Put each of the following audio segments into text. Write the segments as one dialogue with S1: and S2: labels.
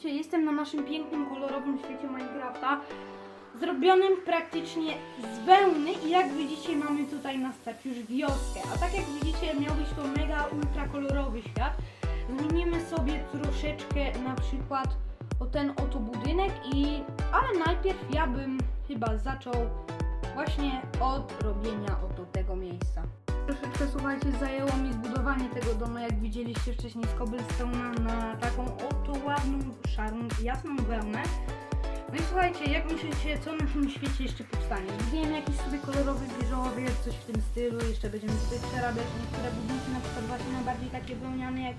S1: widzicie, jestem na naszym pięknym, kolorowym świecie Minecrafta, zrobionym praktycznie z wełny i jak widzicie mamy tutaj na start już wioskę. A tak jak widzicie miał być to mega ultra kolorowy świat. Zmienimy sobie troszeczkę na przykład o ten oto budynek i... ale najpierw ja bym chyba zaczął właśnie od robienia oto tego miejsca. Troszeczkę słuchajcie, zajęło mi zbudowanie tego domu, jak widzieliście wcześniej z cobblestone'a na taką oto ładną, szarą, jasną wełnę. No i słuchajcie, jak myślicie, co na tym świecie jeszcze powstanie? Zbudujemy jakiś sobie kolorowy wieżowiec, coś w tym stylu, jeszcze będziemy tutaj przerabiać niektóre budynki, na przykład właśnie najbardziej takie wełniane, jak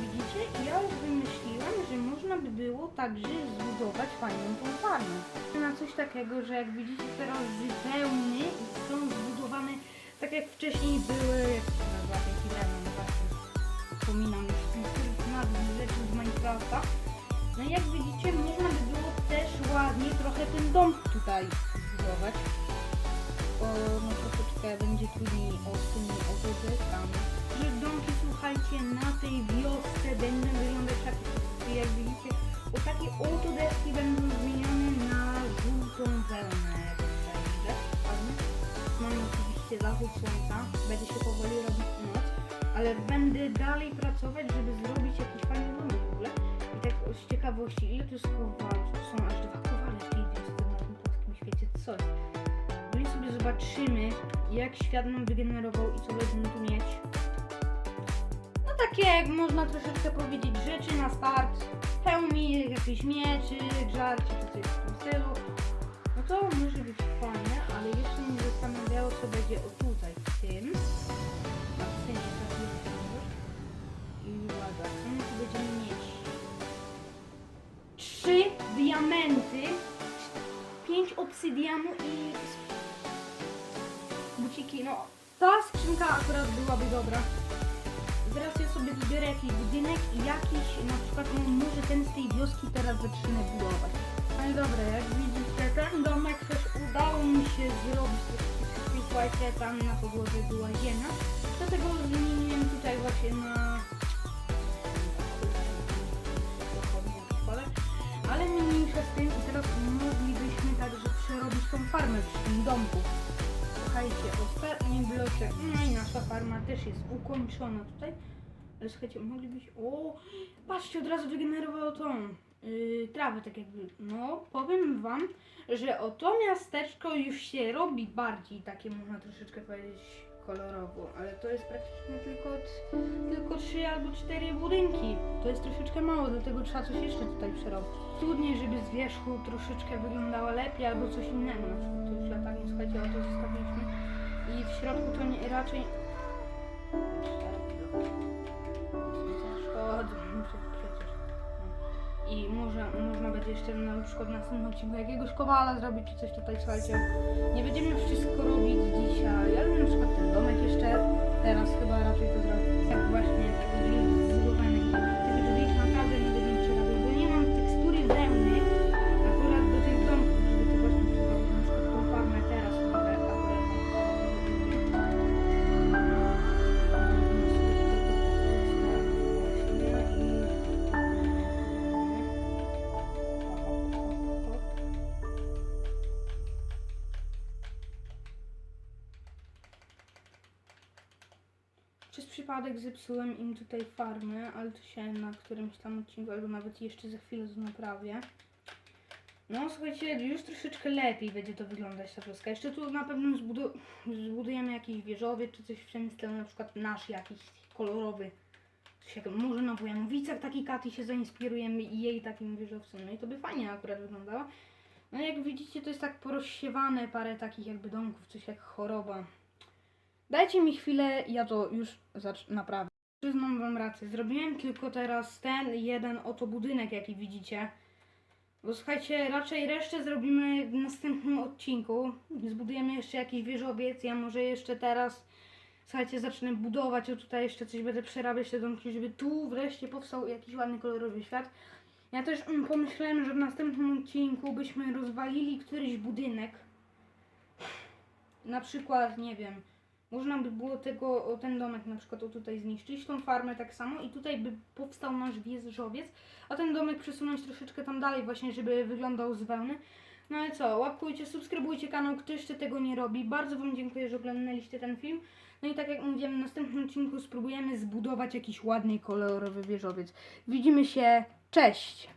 S1: widzicie. I ja już wymyśliłam, że można by było także zbudować fajną farmę. Na coś takiego, że jak widzicie teraz z wełny są zbudowane tak jak wcześniej były, wspominam niektórych nazw rzeczy z Minecrafta. No jak widzicie, można by było też ładnie trochę ten dom tutaj zbudować. Bo no troszeczkę będzie trudniej o tymi otoczkami. Że domki, słuchajcie, na tej wiosce będą wyglądać tak, jak widzicie, bo takie oto deski będą zmienione na żółtą wełnę. tutaj. Mamy oczywiście zachód słońca, będzie się powoli ale będę dalej pracować, żeby zrobić jakiś fajny dom w ogóle. I tak z ciekawości, ile tu jest? Tu są aż dwa kowale w tej na tym polskim świecie, co jest? No sobie zobaczymy, jak świat nam wygenerował i co będziemy tu mieć. No takie, jak można troszeczkę powiedzieć, rzeczy na start. Hełmi, jakieś mieczy, żarcie, czy coś w tym stylu. No to może być fajne, ale jeszcze mnie zastanawiało, co będzie o tutaj obsydianu i buciki. No, ta skrzynka akurat byłaby dobra. Teraz ja sobie wybiorę jakiś budynek i jakiś, na przykład no, może ten z tej wioski teraz zacznę budować. No i dobra, jak widzicie, ten domek też udało mi się zrobić. Słuchajcie, tam na podłodze była ziemia. Dlatego zmieniłem tutaj właśnie na... Ale mniejsza z tym farmę przy tym domku. Słuchajcie, ostatni bloczek, no i nasza farma też jest ukończona tutaj. Ale słuchajcie, moglibyśmy... O, patrzcie, od razu wygenerowało tą yy, trawę, tak jakby... No, powiem wam, że o to miasteczko już się robi bardziej takie, można troszeczkę powiedzieć, kolorowo. Ale to jest praktycznie tylko, tylko trzy albo cztery budynki. To jest troszeczkę mało, dlatego trzeba coś jeszcze tutaj przerobić. Trudniej, żeby z wierzchu troszeczkę wyglądała lepiej albo coś innego. Na przykład to już latami, słuchajcie, o to zostawiliśmy. I w środku to nie, raczej... I może, można będzie jeszcze na przykład w następnym odcinku jakiegoś kowala zrobić, czy coś tutaj, słuchajcie. Nie będziemy wszystko robić dzisiaj, ale na przykład ten domek jeszcze teraz chyba raczej Przez przypadek zepsułem im tutaj farmę, ale to się na którymś tam odcinku, albo nawet jeszcze za chwilę to naprawię. No słuchajcie, już troszeczkę lepiej będzie to wyglądać ta wioska. Jeszcze tu na pewno zbudu zbudujemy jakiś wieżowiec, czy coś w tym stylu, na przykład nasz jakiś kolorowy. Jak, może na Wojanowicach taki Katy się zainspirujemy i jej takim wieżowcem. No i to by fajnie akurat wyglądało. No jak widzicie, to jest tak porozsiewane parę takich jakby domków, coś jak choroba. Dajcie mi chwilę, ja to już naprawię. Przyznam wam rację, zrobiłem tylko teraz ten jeden oto budynek, jaki widzicie. Bo słuchajcie, raczej resztę zrobimy w następnym odcinku. Zbudujemy jeszcze jakiś wieżowiec, ja może jeszcze teraz, słuchajcie, zacznę budować, a tutaj jeszcze coś będę przerabiać te domki, żeby tu wreszcie powstał jakiś ładny, kolorowy świat. Ja też mm, pomyślałem, że w następnym odcinku byśmy rozwalili któryś budynek. Na przykład, nie wiem, Można by było tego, ten domek na przykład o tutaj zniszczyć, tą farmę tak samo i tutaj by powstał nasz wieżowiec, a ten domek przesunąć troszeczkę tam dalej właśnie, żeby wyglądał z wełny. No ale co, łapkujcie, subskrybujcie kanał, kto jeszcze tego nie robi. Bardzo Wam dziękuję, że oglądaliście ten film. No i tak jak mówiłem, w następnym odcinku spróbujemy zbudować jakiś ładny, kolorowy wieżowiec. Widzimy się, cześć!